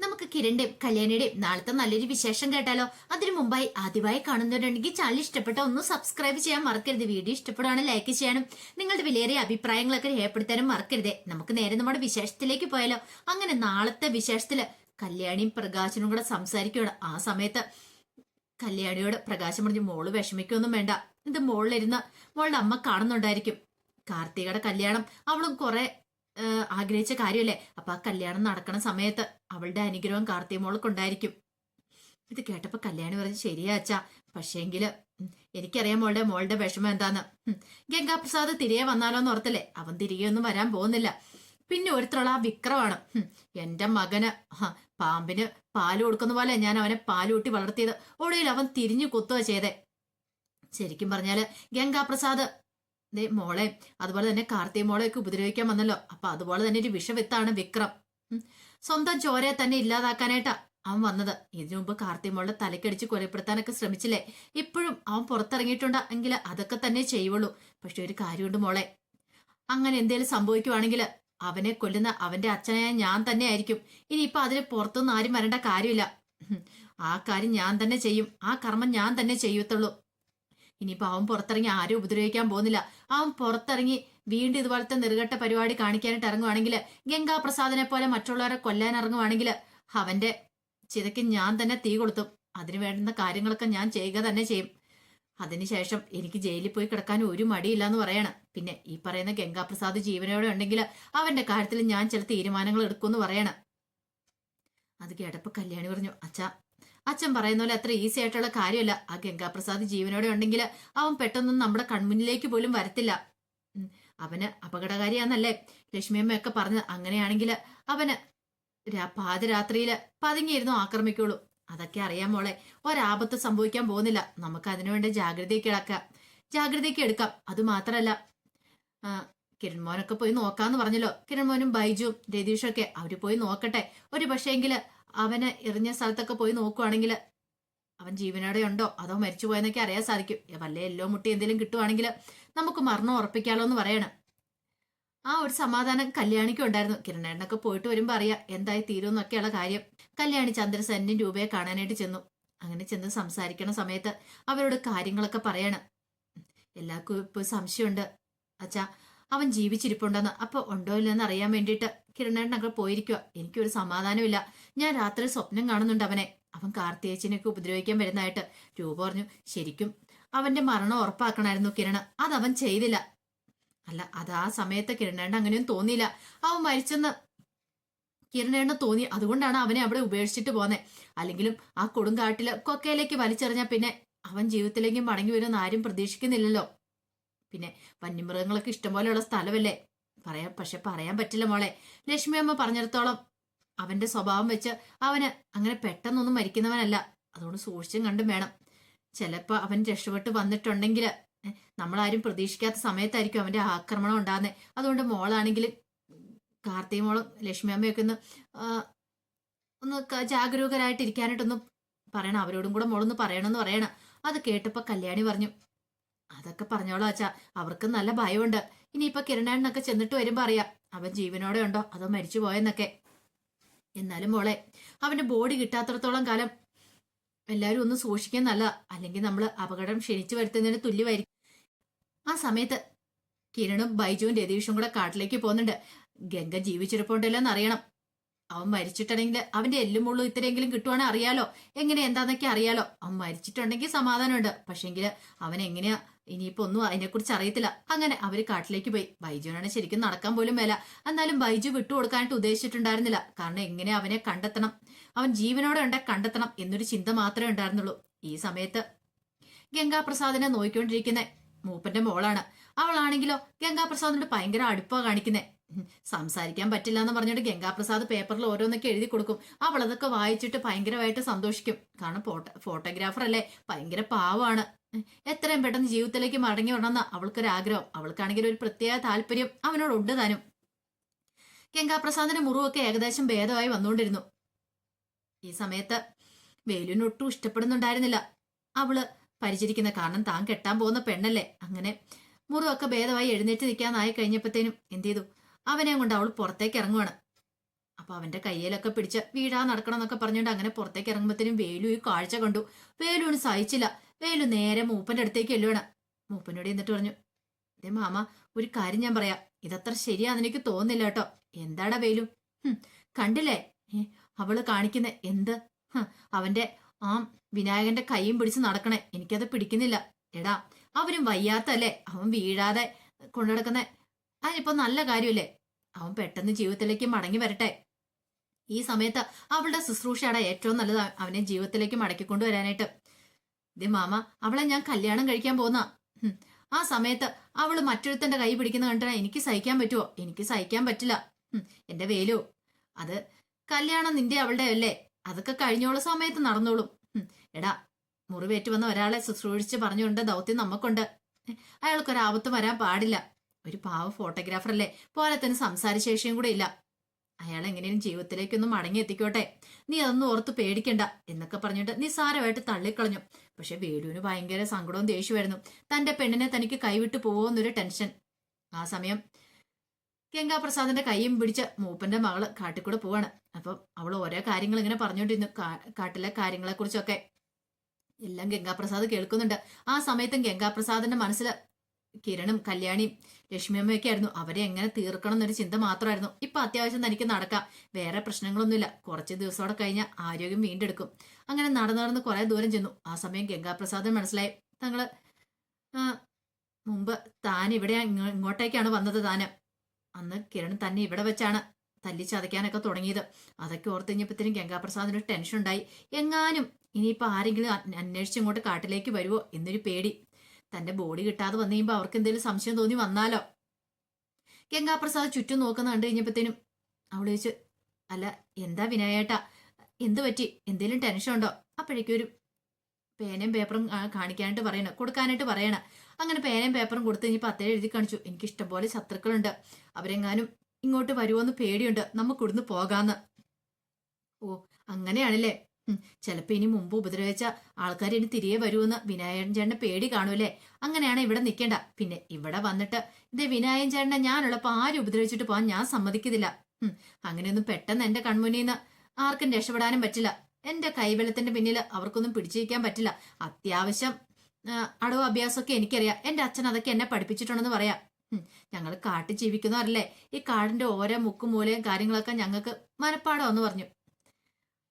നമുക്ക് കിരണിന്റെയും കല്യാണിയുടെയും നാളത്തെ നല്ലൊരു വിശേഷം കേട്ടാലോ? അതിനു മുമ്പായി ആദ്യമായി കാണുന്നവരുണ്ടെങ്കിൽ ചാനൽ ഇഷ്ടപ്പെട്ട ഒന്ന് സബ്സ്ക്രൈബ് ചെയ്യാൻ മറക്കരുത്. വീഡിയോ ഇഷ്ടപ്പെടുകയാണെങ്കിൽ ലൈക്ക് ചെയ്യാനും നിങ്ങളുടെ വിലയേറിയ അഭിപ്രായങ്ങളൊക്കെ രേഖപ്പെടുത്താനും മറക്കരുത്. നമുക്ക് നേരെ നമ്മുടെ വിശേഷത്തിലേക്ക് പോയാലോ? അങ്ങനെ നാളത്തെ വിശേഷത്തിൽ കല്യാണിയും പ്രകാശനും കൂടെ സംസാരിക്കുകയാണ് ആ സമയത്ത് കല്യാണിയോട് പ്രകാശം പറഞ്ഞു മോൾ വിഷമിക്കൊന്നും വേണ്ട. ഇത് മോളിലിരുന്ന് മോളുടെ അമ്മ കാണുന്നുണ്ടായിരിക്കും. കാർത്തികയുടെ കല്യാണം. അവളും കുറെ ആഗ്രഹിച്ച കാര്യമല്ലേ അപ്പൊ ആ കല്യാണം നടക്കണ സമയത്ത് അവളുടെ അനുഗ്രഹം കാർത്തിയ മോൾക്കുണ്ടായിരിക്കും ഇത് കേട്ടപ്പോ കല്യാണി പറഞ്ഞു ശരിയാ അച്ഛാ. പക്ഷേങ്കിൽ എനിക്കറിയാം മോളുടെ മോളുടെ വിഷമം എന്താന്ന്. ഗംഗാപ്രസാദ് തിരികെ വന്നാലോന്ന് ഓർത്തല്ലേ? അവൻ തിരികെ ഒന്നും വരാൻ പോകുന്നില്ല. പിന്നെ ഒരുത്തരുള്ള ആ വിക്രമാണ് എന്റെ മകന് പാമ്പിന് പാൽ കൊടുക്കുന്ന പോലെ ഞാൻ അവനെ പാൽ കൂട്ടി വളർത്തിയത്. ഒടുവിൽ അവൻ തിരിഞ്ഞു കുത്തുക ചെയ്തേ. ശരിക്കും പറഞ്ഞാൽ ഗംഗാപ്രസാദ് ദേ മോളെ അതുപോലെ തന്നെ കാർത്തിക മോളെയൊക്കെ ഉപദ്രവിക്കാൻ വന്നല്ലോ. അപ്പൊ അതുപോലെ തന്നെ ഒരു വിഷവിത്താണ് വിക്രം. സ്വന്തം ചോരയെ തന്നെ ഇല്ലാതാക്കാനായിട്ടാ അവൻ വന്നത്. ഇതിനു മുമ്പ് കാർത്തിക മോളുടെ തലക്കടിച്ച് കൊലപ്പെടുത്താനൊക്കെ ശ്രമിച്ചില്ലേ? ഇപ്പോഴും അവൻ പുറത്തിറങ്ങിയിട്ടുണ്ട് എങ്കിൽ അതൊക്കെ തന്നെ ചെയ്യുള്ളൂ പക്ഷെ ഒരു കാര്യമുണ്ട് മോളെ. അങ്ങനെ എന്തേലും സംഭവിക്കുവാണെങ്കിൽ അവനെ കൊല്ലുന്ന അവന്റെ അച്ഛനായ ഞാൻ തന്നെ ആയിരിക്കും. ഇനിയിപ്പൊ അതിന് പുറത്തുനിന്ന് ആരും വരേണ്ട കാര്യമില്ല. ആ കാര്യം ഞാൻ തന്നെ ചെയ്യും. ആ കർമ്മം ഞാൻ തന്നെ ചെയ്യത്തുള്ളൂ. ഇനിയിപ്പോ അവൻ പുറത്തിറങ്ങി ആരും ഉപദ്രവിക്കാൻ പോകുന്നില്ല. അവൻ പുറത്തിറങ്ങി വീണ്ടും ഇതുപോലത്തെ നെറുകെട്ട പരിപാടി കാണിക്കാനായിട്ട് ഇറങ്ങുവാണെങ്കിൽ ഗംഗാപ്രസാദിനെ പോലെ മറ്റുള്ളവരെ കൊല്ലാൻ ഇറങ്ങുവാണെങ്കിൽ അവന്റെ ചിതയ്ക്ക് ഞാൻ തന്നെ തീ കൊളുത്തും. അതിനു വേണ്ടുന്ന കാര്യങ്ങളൊക്കെ ഞാൻ ചെയ്യുക തന്നെ ചെയ്യും. അതിനുശേഷം എനിക്ക് ജയിലിൽ പോയി കിടക്കാൻ ഒരു മടിയില്ല എന്ന് പറയണം. പിന്നെ ഈ പറയുന്ന ഗംഗാപ്രസാദ് ജീവനോടെ ഉണ്ടെങ്കിൽ അവന്റെ കാര്യത്തിൽ ഞാൻ ചില തീരുമാനങ്ങൾ എടുക്കുമെന്ന് പറയണം. അത് കേട്ടപ്പോ കല്യാണി പറഞ്ഞു അച്ഛാ അച്ഛൻ പറയുന്ന പോലെ അത്ര ഈസി ആയിട്ടുള്ള കാര്യമല്ല. ആ ഗംഗാപ്രസാദ് ജീവനോടെ ഉണ്ടെങ്കിൽ അവൻ പെട്ടെന്നൊന്നും നമ്മുടെ കൺമുന്നിലേക്ക് പോലും വരത്തില്ല. അവന് അപകടകാരിയാന്നല്ലേ? ലക്ഷ്മിയമ്മയൊക്കെ പറഞ്ഞത് അങ്ങനെയാണെങ്കിൽ അവന് പാതിരാത്രിയിൽ പതുങ്ങിയിരുന്നു ആക്രമിക്കുള്ളൂ. അതൊക്കെ അറിയാം മോളെ. ഒരാപത്ത് സംഭവിക്കാൻ പോകുന്നില്ല. നമുക്ക് അതിനുവേണ്ടി ജാഗ്രതയ്ക്ക് ഇടക്കാം ജാഗ്രതയ്ക്ക് എടുക്കാം. അത് മാത്രല്ല മോനൊക്കെ പോയി നോക്കാന്ന് പറഞ്ഞല്ലോ. കിരൺ മോനും ബൈജുവും രതീഷും ഒക്കെ അവർ പോയി നോക്കട്ടെ. ഒരു പക്ഷേങ്കിൽ അവന് എറിഞ്ഞ സ്ഥലത്തൊക്കെ പോയി നോക്കുവാണെങ്കിൽ അവൻ ജീവനോടെ ഉണ്ടോ? അതോ മരിച്ചു പോയെന്നൊക്കെ അറിയാൻ സാധിക്കും. വല്ല എല്ലോ മുട്ടി എന്തെങ്കിലും കിട്ടുവാണെങ്കിൽ നമുക്ക് മരണം ഉറപ്പിക്കാലോ എന്ന് പറയണം. ആ ഒരു സമാധാനം കല്യാണിക്കും ഉണ്ടായിരുന്നു. കിരണേണ്ണൊക്കെ പോയിട്ട് വരുമ്പോ അറിയാം എന്തായി തീരുമെന്നൊക്കെയുള്ള കാര്യം. കല്യാണി ചന്ദ്രസേനും രൂപയെ കാണാനായിട്ട് ചെന്നു. അങ്ങനെ ചെന്ന് സംസാരിക്കണ സമയത്ത് അവരോട് കാര്യങ്ങളൊക്കെ പറയണം. എല്ലാവർക്കും ഇപ്പൊ സംശയമുണ്ട്. അച്ഛാ അവൻ ജീവിച്ചിരിപ്പുണ്ടെന്ന്. അപ്പൊ ഉണ്ടോ ഇല്ലെന്ന് അറിയാൻ വേണ്ടിയിട്ട് കിരണേണ്ണൊക്കെ പോയിരിക്കുക എനിക്കൊരു സമാധാനമില്ല. ഞാൻ രാത്രി സ്വപ്നം കാണുന്നുണ്ട് അവനെ. അവൻ കാർത്തിയേച്ചിനെയൊക്കെ ഉപദ്രവിക്കാൻ വരുന്നതായിട്ട് രൂപ പറഞ്ഞു. ശരിക്കും അവന്റെ മരണം ഉറപ്പാക്കണമായിരുന്നു കിരണ് അതവൻ ചെയ്തില്ല. അല്ല അത് ആ സമയത്ത് കിരണേണ്ട അങ്ങനെയൊന്നും തോന്നിയില്ല. അവൻ മരിച്ചെന്ന് കിരണേണ്ണ തോന്നി. അതുകൊണ്ടാണ് അവനെ അവിടെ ഉപേക്ഷിച്ചിട്ട് പോന്നെ. അല്ലെങ്കിലും ആ കൊടുങ്കാട്ടിൽ കൊക്കയിലേക്ക് വലിച്ചെറിഞ്ഞ പിന്നെ അവൻ ജീവിതത്തിലേക്ക് മടങ്ങി വരുമെന്ന് ആരും പ്രതീക്ഷിക്കുന്നില്ലല്ലോ. പിന്നെ വന്യമൃഗങ്ങളൊക്കെ ഇഷ്ടംപോലെയുള്ള സ്ഥലമല്ലേ? പറയാൻ പക്ഷെ പറയാൻ പറ്റില്ല മോളെ. ലക്ഷ്മി അമ്മ പറഞ്ഞിടത്തോളം അവന്റെ സ്വഭാവം വെച്ച് അവന് അങ്ങനെ പെട്ടെന്നൊന്നും മരിക്കുന്നവനല്ല. അതുകൊണ്ട് സൂക്ഷിച്ചും കണ്ടും വേണം. ചിലപ്പോ അവൻ രക്ഷപ്പെട്ട് വന്നിട്ടുണ്ടെങ്കിൽ നമ്മളാരും പ്രതീക്ഷിക്കാത്ത സമയത്തായിരിക്കും അവന്റെ ആക്രമണം ഉണ്ടാകുന്നത് അതുകൊണ്ട് മോളാണെങ്കിൽ കാർത്തിക മോളും ലക്ഷ്മി അമ്മയൊക്കെ ഒന്ന് ഒന്ന് ജാഗരൂകരായിട്ടിരിക്കാനായിട്ടൊന്നും പറയണം. അവരോടും കൂടെ മോളൊന്ന് പറയണമെന്ന് പറയണം. അത് കേട്ടപ്പോ കല്യാണി പറഞ്ഞു അതൊക്കെ പറഞ്ഞോളൂ അച്ഛാ. അവർക്ക് നല്ല ഭയമുണ്ട്. ഇനിയിപ്പോ കിരണേണ്ണൊക്കെ ചെന്നിട്ട് വരുമ്പോ അറിയാം. അവൻ ജീവനോടെ ഉണ്ടോ? അതോ മരിച്ചു പോയെന്നൊക്കെ. എന്നാലും മോളെ അവന്റെ ബോഡി കിട്ടാത്തടത്തോളം കാലം എല്ലാരും ഒന്ന് സൂക്ഷിക്കാൻ നല്ല അല്ലെങ്കിൽ നമ്മൾ അപകടം ക്ഷണിച്ചു വരുത്തുന്നതിന് തുല്യമായിരിക്കും. ആ സമയത്ത് കിരണും ബൈജുവും രതീഷും കൂടെ കാട്ടിലേക്ക് പോകുന്നുണ്ട്. ഗംഗ ജീവിച്ചിരിപ്പുണ്ടല്ലോ എന്ന് അറിയണം. അവൻ മരിച്ചിട്ടുണ്ടെങ്കിൽ അവന്റെ എല്ലും മുള്ളും ഇത്രയെങ്കിലും കിട്ടുവാണെങ്കിൽ അറിയാലോ. എങ്ങനെ എന്താന്നൊക്കെ അറിയാലോ. അവൻ മരിച്ചിട്ടുണ്ടെങ്കിൽ സമാധാനമുണ്ട്. പക്ഷെങ്കിൽ അവൻ എങ്ങനെയാ ഇനിയിപ്പോ ഒന്നും അതിനെക്കുറിച്ച് അറിയത്തില്ല. അങ്ങനെ അവർ കാട്ടിലേക്ക് പോയി. ബൈജുവിനാണ് ശരിക്കും നടക്കാൻ പോലും മേല. എന്നാലും ബൈജു വിട്ടുകൊടുക്കാനായിട്ട് ഉദ്ദേശിച്ചിട്ടുണ്ടായിരുന്നില്ല. കാരണം എങ്ങനെ അവനെ കണ്ടെത്തണം? അവൻ ജീവനോടെ ഉണ്ടെ കണ്ടെത്തണം എന്നൊരു ചിന്ത മാത്രമേ ഉണ്ടായിരുന്നുള്ളൂ. ഈ സമയത്ത് ഗംഗാപ്രസാദിനെ നോക്കിക്കൊണ്ടിരിക്കുന്ന മൂപ്പന്റെ മോളാണ്. അവളാണെങ്കിലോ ഗംഗാപ്രസാദിനോട് ഭയങ്കര അടുപ്പാ കാണിക്കുന്നേ. സംസാരിക്കാൻ പറ്റില്ല എന്ന് പറഞ്ഞിട്ട് ഗംഗാപ്രസാദ് പേപ്പറിൽ ഓരോന്നൊക്കെ എഴുതി കൊടുക്കും. അവൾ അതൊക്കെ വായിച്ചിട്ട് ഭയങ്കരമായിട്ട് സന്തോഷിക്കും. കാരണം ഫോട്ടോ ഫോട്ടോഗ്രാഫർ അല്ലേ? ഭയങ്കര പാവമാണ് എത്രയും പെട്ടെന്ന് ജീവിതത്തിലേക്ക് മടങ്ങി വരണമെന്ന അവൾക്കൊരാഗ്രഹം. അവൾക്കാണെങ്കിൽ ഒരു പ്രത്യേക താല്പര്യം അവനോടുണ്ട് താനും. ഗംഗാപ്രസാദിന്റെ മുറിവൊക്കെ ഏകദേശം ഭേദമായി വന്നുകൊണ്ടിരുന്നു. ഈ സമയത്ത് വേലുവിന് ഒട്ടും ഇഷ്ടപ്പെടുന്നുണ്ടായിരുന്നില്ല. അവൾ പരിചരിക്കുന്ന കാരണം താൻ കെട്ടാൻ പോകുന്ന പെണ്ണല്ലേ? അങ്ങനെ മുറിവൊക്കെ ഭേദമായി എഴുന്നേറ്റ് നിൽക്കാനായി കഴിഞ്ഞപ്പോഴത്തേനും എന്ത് ചെയ്തു? അവനെ കൊണ്ട് അവൾ പുറത്തേക്ക് ഇറങ്ങുവാണ്. അപ്പൊ അവന്റെ കയ്യിലൊക്കെ പിടിച്ച വീടാ നടക്കണം എന്നൊക്കെ പറഞ്ഞുകൊണ്ട് അങ്ങനെ പുറത്തേക്ക് ഇറങ്ങുമ്പോഴത്തേനും വേലു ഈ കാഴ്ച കണ്ടു. വേലുവിന് സഹിച്ചില്ല. വേലു നേരെ മൂപ്പന്റെ അടുത്തേക്ക് എല്ലുവാണ് മൂപ്പനോട് എന്നിട്ട് പറഞ്ഞു ഇതേ മാമ ഒരു കാര്യം ഞാൻ പറയാം. ഇതത്ര ശരിയാന്ന് എനിക്ക് തോന്നുന്നില്ല കേട്ടോ. എന്താടാ വേലു? കണ്ടില്ലേ? അവൾ കാണിക്കുന്ന എന്ത്? അവന്റെ ആ വിനായകന്റെ കൈയും പിടിച്ച് നടക്കണേ. എനിക്കത് പിടിക്കുന്നില്ല. എടാ അവനും വയ്യാത്തല്ലേ അവൻ വീഴാതെ കൊണ്ടുനടക്കുന്ന. അതിനിപ്പോ നല്ല കാര്യമല്ലേ? അവൻ പെട്ടെന്ന് ജീവിതത്തിലേക്ക് മടങ്ങി വരട്ടെ. ഈ സമയത്ത് അവളുടെ ശുശ്രൂഷയാണ് ഏറ്റവും നല്ലത് അവനെ ജീവിതത്തിലേക്ക് മടക്കി കൊണ്ടുവരാനായിട്ട്. ഇത് മാമ അവളെ ഞാൻ കല്യാണം കഴിക്കാൻ പോന്ന. ആ സമയത്ത് അവൾ മറ്റൊരുത്തന്റെ കൈ പിടിക്കുന്ന കണ്ടാ എനിക്ക് സഹിക്കാൻ പറ്റുമോ എനിക്ക് സഹിക്കാൻ പറ്റില്ല. എന്റെ വേലു. അത് കല്യാണം നിന്റെ അവളുടെ അല്ലേ? അതൊക്കെ കഴിഞ്ഞോളൂ സമയത്ത് നടന്നോളും. എടാ മുറിവേറ്റ് വന്ന ഒരാളെ ശുശ്രൂഷിച്ച് പറഞ്ഞുകൊണ്ട് ദൗത്യം നമുക്കുണ്ട് അയാൾക്കൊരാപത്തും വരാൻ പാടില്ല. ഒരു പാവ ഫോട്ടോഗ്രാഫർ അല്ലേ? പോലെ തന്നെ സംസാരശേഷിയും കൂടെ ഇല്ല. അയാൾ എങ്ങനെയും ജീവിതത്തിലേക്കൊന്നും മടങ്ങി എത്തിക്കോട്ടെ. നീ അതൊന്നും ഓർത്ത് പേടിക്കണ്ട എന്നൊക്കെ പറഞ്ഞിട്ട് നിസ്സാരമായിട്ട് തള്ളിക്കളഞ്ഞു. പക്ഷെ വേലുവിന് ഭയങ്കര സങ്കടവും ദേഷ്യമായിരുന്നു തന്റെ പെണ്ണിനെ തനിക്ക് കൈവിട്ടു പോവോന്നൊരു ടെൻഷൻ. ആ സമയം ഗംഗാപ്രസാദിന്റെ കൈയും പിടിച്ച് മൂപ്പന്റെ മകൾ കാട്ടിൽ കൂടെ പോവാണ്. അപ്പം അവൾ ഓരോ കാര്യങ്ങൾ ഇങ്ങനെ പറഞ്ഞുകൊണ്ടിരുന്നു. കാട്ടിലെ കാര്യങ്ങളെ കുറിച്ചൊക്കെ എല്ലാം ഗംഗാപ്രസാദ് കേൾക്കുന്നുണ്ട്. ആ സമയത്തും ഗംഗാപ്രസാദിന്റെ മനസ്സിൽ കിരണും കല്യാണിയും ലക്ഷ്മിയമ്മയൊക്കെ ആയിരുന്നു. അവരെ എങ്ങനെ തീർക്കണം എന്നൊരു ചിന്ത മാത്രമായിരുന്നു. ഇപ്പൊ അത്യാവശ്യം തനിക്ക് നടക്കാം. വേറെ പ്രശ്നങ്ങളൊന്നുമില്ല. കുറച്ച് ദിവസത്തോടെ കഴിഞ്ഞാൽ ആരോഗ്യം വീണ്ടെടുക്കും. അങ്ങനെ നടന്നു നടന്ന് കുറെ ദൂരം ചെന്നു. ആ സമയം ഗംഗാപ്രസാദൻ മനസ്സിലായി. തങ്ങൾ മുമ്പ് താൻ ഇവിടെ ഇങ്ങോട്ടേക്കാണ് വന്നത് താന്. അന്ന് കിരൺ തന്നെ ഇവിടെ വെച്ചാണ് തല്ലി ചതയ്ക്കാനൊക്കെ തുടങ്ങിയത്. അതൊക്കെ ഓർത്ത് കഴിഞ്ഞപ്പോഴത്തേനും ഗംഗാപ്രസാദിന് ഒരു ടെൻഷൻ ഉണ്ടായി എങ്ങാനും ഇനിയിപ്പോ ആരെങ്കിലും അന്വേഷിച്ചിങ്ങോട്ട് കാട്ടിലേക്ക് വരുമോ എന്നൊരു പേടി. തന്റെ ബോഡി കിട്ടാതെ വന്നു കഴിയുമ്പോൾ അവർക്ക് എന്തെങ്കിലും സംശയം തോന്നി വന്നാലോ? ഗംഗാപ്രസാദ് ചുറ്റും നോക്കുന്ന കണ്ടു കഴിഞ്ഞപ്പോഴത്തേനും അവൾ ചോദിച്ചു അല്ല എന്താ വിനായേട്ടാ? എന്ത് പറ്റി? എന്തേലും ടെൻഷൻ ഉണ്ടോ? അപ്പോഴേക്കും ഒരു പേനയും പേപ്പറും കാണിക്കാനായിട്ട് പറയണം കൊടുക്കാനായിട്ട് പറയണം. അങ്ങനെ പേനയും പേപ്പറും കൊടുത്തു കഴിഞ്ഞപ്പോൾ അത്തേ എഴുതി കാണിച്ചു എനിക്ക് ഇഷ്ടംപോലെ ശത്രുക്കളുണ്ട്. അവരെങ്ങാനും ഇങ്ങോട്ട് വരുമോ എന്ന് പേടിയുണ്ട്. നമുക്ക് ഇവിടുന്ന് പോകാന്ന്. ഓ അങ്ങനെയാണല്ലേ? ചിലപ്പോ ഇനി മുമ്പ് ഉപദ്രവിച്ച ആൾക്കാർ ഇനി തിരികെ വരുമെന്ന് വിനായകൻ ചേട്ടന്റെ പേടി കാണൂലേ അങ്ങനെയാണ് ഇവിടെ നിൽക്കേണ്ട പിന്നെ ഇവിടെ വന്നിട്ട് ഇത് വിനായകൻ ചേട്ടനെ ഞാനുള്ളപ്പോ ആരും ഉപദ്രവിച്ചിട്ട് പോകാൻ ഞാൻ സമ്മതിക്കുന്നില്ല അങ്ങനെയൊന്നും പെട്ടെന്ന് എന്റെ കൺമുന്നിൽ നിന്ന് ആർക്കും രക്ഷപ്പെടാനും പറ്റില്ല. എന്റെ കൈവെള്ളത്തിന്റെ പിന്നിൽ അവർക്കൊന്നും പിടിച്ചിരിക്കാൻ പറ്റില്ല. അത്യാവശ്യം അടവ് അഭ്യാസമൊക്കെ എനിക്കറിയാം. എന്റെ അച്ഛൻ അതൊക്കെ എന്നെ പഠിപ്പിച്ചിട്ടുണ്ടെന്ന് പറയാം. ഞങ്ങൾ കാട്ടിൽ ജീവിക്കുന്നവരല്ലേ? ഈ കാടിന്റെ ഓരോ മുക്കും മൂലയും കാര്യങ്ങളൊക്കെ ഞങ്ങൾക്ക് മനപ്പാടമെന്ന് പറഞ്ഞു.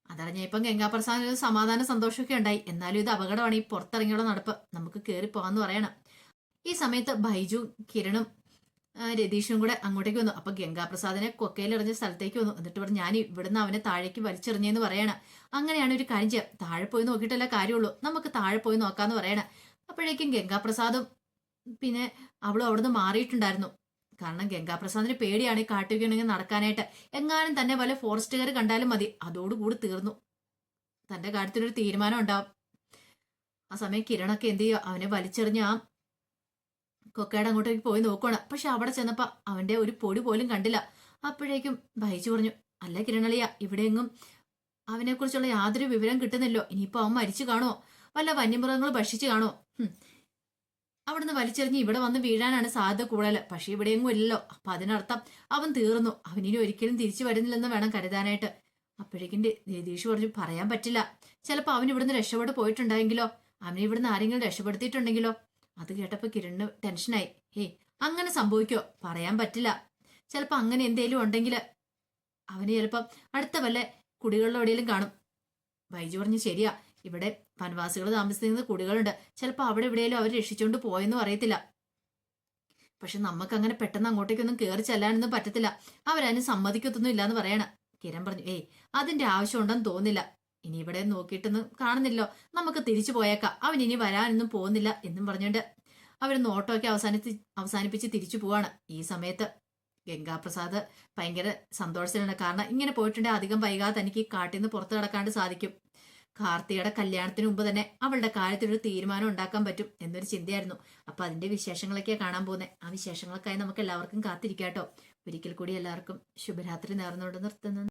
അതറിഞ്ഞപ്പം ഗംഗാപ്രസാദിന് ഒരു സമാധാന സന്തോഷമൊക്കെ ഉണ്ടായി. എന്നാലും ഇത് അപകടമാണ് ഈ പുറത്തിറങ്ങിയുള്ള നടപ്പ്. നമുക്ക് കയറി പോകാന്ന് പറയണം. ഈ സമയത്ത് ബൈജു കിരണും രതീഷും കൂടെ അങ്ങോട്ടേക്ക് വന്നു. അപ്പൊ ഗംഗാപ്രസാദിനെ കൊക്കയിലെറിഞ്ഞ സ്ഥലത്തേക്ക് വന്നു. എന്നിട്ട് പറഞ്ഞു ഞാൻ ഇവിടുന്ന് അവനെ താഴേക്ക് വലിച്ചെറിഞ്ഞെന്ന് പറയണം. അങ്ങനെയാണ് ഒരു കാര്യം ചെയ്യാം. താഴെ പോയി നോക്കിയിട്ടല്ല കാര്യമുള്ളൂ. നമുക്ക് താഴെ പോയി നോക്കാന്ന് പറയണം. അപ്പോഴേക്കും ഗംഗാപ്രസാദും പിന്നെ അവളും അവിടുന്ന് മാറിയിട്ടുണ്ടായിരുന്നു. കാരണം ഗംഗാപ്രസാദിന് പേടിയാണ് ഈ കാട്ടുകയാണെങ്കിൽ നടക്കാനായിട്ട്. എങ്ങാനും തന്നെ വല്ല ഫോറസ്റ്റുകാർ കണ്ടാലും മതി. അതോടുകൂടി തീർന്നു. തന്റെ കാര്യത്തിനൊരു തീരുമാനം ഉണ്ടാവും. ആ സമയം കിരണൊക്കെ എന്ത് ചെയ്യുക അവനെ വലിച്ചെറിഞ്ഞ് ആ കൊക്കയുടെ അങ്ങോട്ടേക്ക് പോയി നോക്കുകയാണ് പക്ഷെ അവിടെ ചെന്നപ്പോ അവന്റെ ഒരു പൊടി പോലും കണ്ടില്ല. അപ്പോഴേക്കും ഭയച്ചു പറഞ്ഞു അല്ല കിരണളിയ ഇവിടെയെങ്ങും അവനെ കുറിച്ചുള്ള യാതൊരു വിവരം കിട്ടുന്നില്ലോ. ഇനിയിപ്പോ അവൻ മരിച്ചു കാണോ വല്ല വന്യമൃഗങ്ങൾ ഭക്ഷിച്ചു കാണുമോ ഹും. അവിടുന്ന് വലിച്ചെറിഞ്ഞ് ഇവിടെ വന്ന് വീഴാനാണ് സാധ്യത കൂടുതൽ. പക്ഷേ ഇവിടെയെങ്ങും ഇല്ലല്ലോ. അപ്പൊ അതിനർത്ഥം അവൻ തീർന്നു. അവൻ ഇനി ഒരിക്കലും തിരിച്ചു വരുന്നില്ലെന്ന് വേണം കരുതാനായിട്ട്. അപ്പോഴേക്കും നിതീഷ് പറഞ്ഞു പറയാൻ പറ്റില്ല. ചിലപ്പോ അവൻ ഇവിടുന്ന് രക്ഷപ്പെട്ട് പോയിട്ടുണ്ടായെങ്കിലോ? അവനെ ഇവിടുന്ന് ആരെങ്കിലും രക്ഷപ്പെടുത്തിയിട്ടുണ്ടെങ്കിലോ? അത് കേട്ടപ്പോൾ കിരണിന് ടെൻഷനായി. ഏയ് അങ്ങനെ സംഭവിക്കോ? പറയാൻ പറ്റില്ല. ചിലപ്പോ അങ്ങനെ എന്തേലും ഉണ്ടെങ്കിൽ അവന് ചിലപ്പം അടുത്ത വല്ല കുടികളിലെവിടെയെങ്കിലും കാണും. ബൈജു പറഞ്ഞു ശരിയാ. ഇവിടെ വനവാസികൾ താമസിക്കുന്ന കുടികളുണ്ട്. ചിലപ്പോൾ അവിടെ എവിടെയെങ്കിലും അവർ രക്ഷിച്ചുകൊണ്ട് പോയെന്നും അറിയത്തില്ല പക്ഷെ നമുക്ക് അങ്ങനെ പെട്ടെന്ന് അങ്ങോട്ടേക്കൊന്നും കയറി ചെല്ലാനൊന്നും പറ്റത്തില്ല. അവരതിന് സമ്മതിക്കത്തൊന്നും ഇല്ലാന്ന് പറയണ. കിരൺ പറഞ്ഞു ഏയ് അതിന്റെ ആവശ്യം ഉണ്ടെന്ന് തോന്നില്ല ഇനി ഇവിടെ നോക്കിയിട്ടൊന്നും കാണുന്നില്ലോ നമുക്ക് തിരിച്ചു പോയേക്കാം. അവൻ ഇനി വരാനൊന്നും പോകുന്നില്ല എന്നും പറഞ്ഞുകൊണ്ട് അവർ നോട്ടമൊക്കെ അവസാനിച്ച് അവസാനിപ്പിച്ച് തിരിച്ചു പോവാണ് ഈ സമയത്ത്. ഗംഗാപ്രസാദ് ഭയങ്കര സന്തോഷത്തിലാണ്. കാരണം ഇങ്ങനെ പോയിട്ടുണ്ടെങ്കിൽ അധികം വൈകാതെ തനിക്ക് കാട്ടിൽ നിന്ന് പുറത്തു കിടക്കാണ്ട് സാധിക്കും. കാർത്തികയുടെ കല്യാണത്തിന് മുമ്പ് തന്നെ അവളുടെ കാര്യത്തിലൊരു തീരുമാനം ഉണ്ടാക്കാൻ പറ്റും എന്നൊരു ചിന്തയായിരുന്നു. അപ്പൊ അതിന്റെ വിശേഷങ്ങളൊക്കെ കാണാൻ പോകുന്നത് ആ വിശേഷങ്ങൾക്കായി നമുക്ക് എല്ലാവർക്കും കാത്തിരിക്കാട്ടോ. ഒരിക്കൽ കൂടി എല്ലാവർക്കും ശുഭരാത്രി നേർന്നുകൊണ്ട് നിർത്തുന്നു.